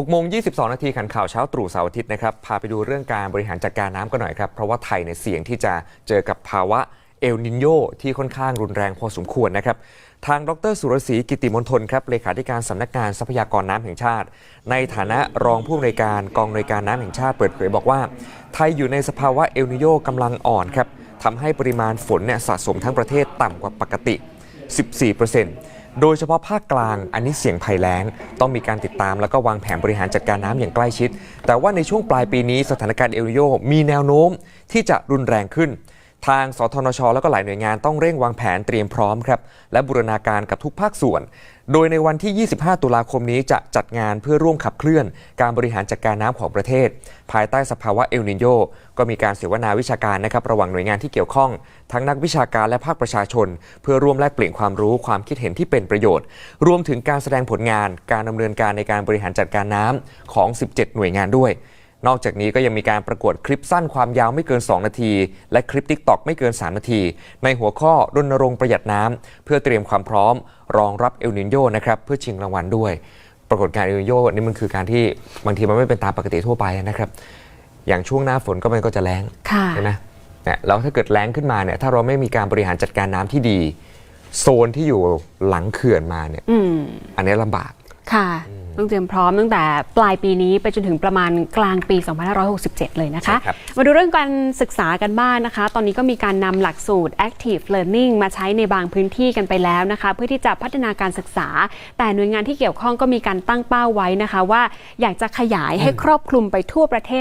6โมง 22 นาทีขันข่าวเช้าตรู่เสาร์อาทิตย์นะครับ พาไปดูเรื่องการบริหารจัดการน้ำกันหน่อยครับ เพราะว่าไทยเนี่ยเสี่ยงที่จะเจอกับภาวะเอลนินโยที่ค่อนข้างรุนแรงพอสมควรนะครับ ทางดรสุรศรีกิติมนทนครับ เลขาธิการสำนักงานทรัพยากรน้ำแห่งชาติ ในฐานะรองผู้อำนวยการกองอำนวยการน้ำแห่งชาติเปิดเผยบอกว่า ไทยอยู่ในสภาวะเอลนิโยกำลังอ่อนครับทำให้ปริมาณฝนเนี่ยสะสมทั้งประเทศต่ำกว่าปกติ 14% โดยเฉพาะภาคกลางอันนี้เสี่ยงภัยแล้ง ต้องมีการติดตามแล้วก็วางแผนบริหารจัดการน้ำอย่างใกล้ชิด แต่ว่าในช่วงปลายปีนี้สถานการณ์เอลนิโยมีแนวโน้มที่จะรุนแรงขึ้น ทางสทนช แล้วก็หลายหน่วยงานต้องเร่งวางแผนเตรียมพร้อมครับ และบูรณาการกับทุกภาคส่วน โดยในวันที่ 25 ตุลาคมนี้จะจัดงานเพื่อร่วมขับเคลื่อน การบริหารจัดการน้ำของประเทศ ภายใต้สภาวะเอลนิโยก็มีการเสวนาวิชาการนะครับระหว่างหน่วยงานที่เกี่ยวข้อง ทั้งนักวิชาการและภาคประชาชน เพื่อร่วมแลกเปลี่ยนความรู้ความคิดเห็นที่เป็นประโยชน์ รวมถึงการแสดงผลงาน การดำเนินการในการบริหารจัดการน้ำของ 17 หน่วยงานด้วย นอกจากนี้ก็ยังมีการประกวดคลิปสั้นความยาวไม่เกิน 2 นาที และคลิป TikTok ไม่เกิน 3 นาที ในหัวข้อรณรงค์ประหยัดน้ำเพื่อเตรียมความพร้อม รองรับเอลนินโยนะครับเพื่อชิงรางวัลด้วย ปรากฏการณ์เอลนินโยนี่มันคือการที่บางทีมันไม่เป็นตามปกติทั่วไปนะครับ อย่างช่วงหน้าฝนก็มันก็จะแล้งค่ะใช่ไหมเนี่ยแล้วถ้าเกิดแล้งขึ้นมาเนี่ยถ้าเราไม่มีการบริหารจัดการน้ำที่ดี โซนที่อยู่หลังเขื่อนมาเนี่ยอืมอันนี้ลำบากค่ะ ต้องเตรียมพร้อมตั้งแต่ปลายปีนี้ไปจนถึงประมาณกลางปี 2567 เลยนะคะใช่ครับมาดูเรื่องการศึกษากันบ้างนะคะ ตอนนี้ก็มีการนำหลักสูตร active learning มาใช้ในบางพื้นที่กันไปแล้วนะคะ เพื่อที่จะพัฒนาการศึกษา แต่หน่วยงานที่เกี่ยวข้องก็มีการตั้งเป้าไว้นะคะ ว่าอยากจะขยายให้ครอบคลุมไปทั่วประเทศ